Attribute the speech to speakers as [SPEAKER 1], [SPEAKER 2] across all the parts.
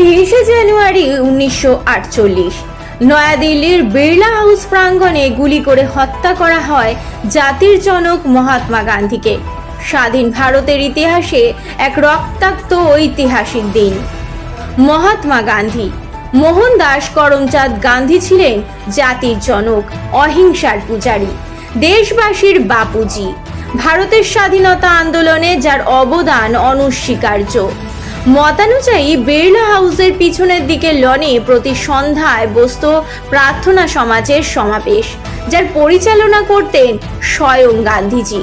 [SPEAKER 1] তিরিশে জানুয়ারি উনিশশো আটচল্লিশ। নয়াদিল্লির বিড়লা হাউস প্রাঙ্গণে গুলি করে হত্যা করা হয় জাতির জনক মহাত্মা গান্ধীকে। স্বাধীন ভারতের ইতিহাসে এক রক্তাক্ত ঐতিহাসিক দিন। মহাত্মা গান্ধী মোহনদাস করমচাঁদ গান্ধী ছিলেন জাতির জনক, অহিংসার পূজারী, দেশবাসীর বাপুজি। ভারতের স্বাধীনতা আন্দোলনে যার অবদান অনস্বীকার্য। মতানুযায়ী বিড়লা হাউসের পিছনের দিকে লনে প্রতি সন্ধ্যায় বসত প্রার্থনা সমাজের সমাবেশ, যার পরিচালনা করতেন স্বয়ং গান্ধীজি।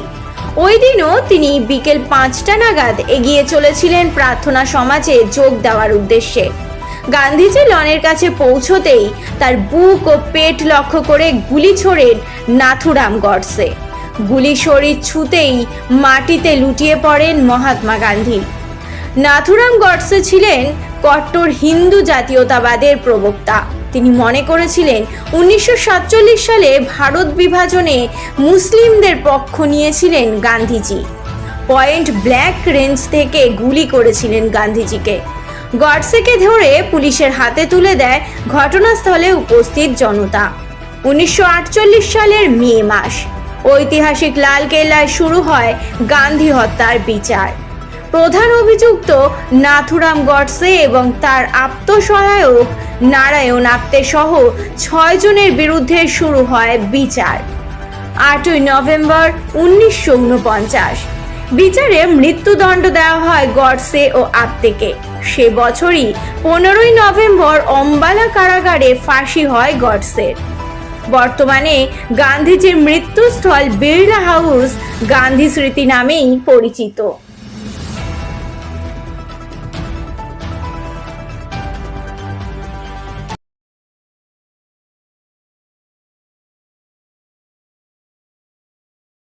[SPEAKER 1] ওই দিনও তিনি বিকেল পাঁচটা নাগাদ এগিয়ে চলেছিলেন প্রার্থনা সমাজে যোগ দেওয়ার উদ্দেশ্যে। গান্ধীজি লনের কাছে পৌঁছতেই তার বুক ও পেট লক্ষ্য করে গুলি ছোড়েন নাথুরাম গডসে। গুলি শরীর ছুতেই মাটিতে লুটিয়ে পড়েন মহাত্মা গান্ধী। নাথুরাম গডসে ছিলেন কট্টর হিন্দু জাতীয়তাবাদের প্রবক্তা। তিনি মনে করেছিলেন, উনিশশো সাতচল্লিশ সালে ভারত বিভাজনে মুসলিমদের পক্ষ নিয়েছিলেন গান্ধীজি। পয়েন্ট ব্ল্যাক রেঞ্জ থেকে গুলি করেছিলেন গান্ধীজিকে। গডসেকে ধরে পুলিশের হাতে তুলে দেয় ঘটনাস্থলে উপস্থিত জনতা। উনিশশো আটচল্লিশ সালের মে মাস, ঐতিহাসিক লালকেল্লায় শুরু হয় গান্ধী হত্যার বিচার। প্রধান অভিযুক্ত নাথুরাম গডসে এবং তার আত্মসহায়ক নারায়ণ আপ্তে সহ ছয় জনের বিরুদ্ধে শুরু হয় বিচার। আটই নভেম্বর উনিশশো উনপঞ্চাশ। বিচারে মৃত্যুদণ্ড দেওয়া হয় গডসে ও আপ্তেকে সে বছরই পনেরোই নভেম্বর অম্বালা কারাগারে ফাঁসি হয় গডসের। বর্তমানে গান্ধীজির মৃত্যুস্থল বিড়লা হাউস গান্ধী স্মৃতি নামেই পরিচিত।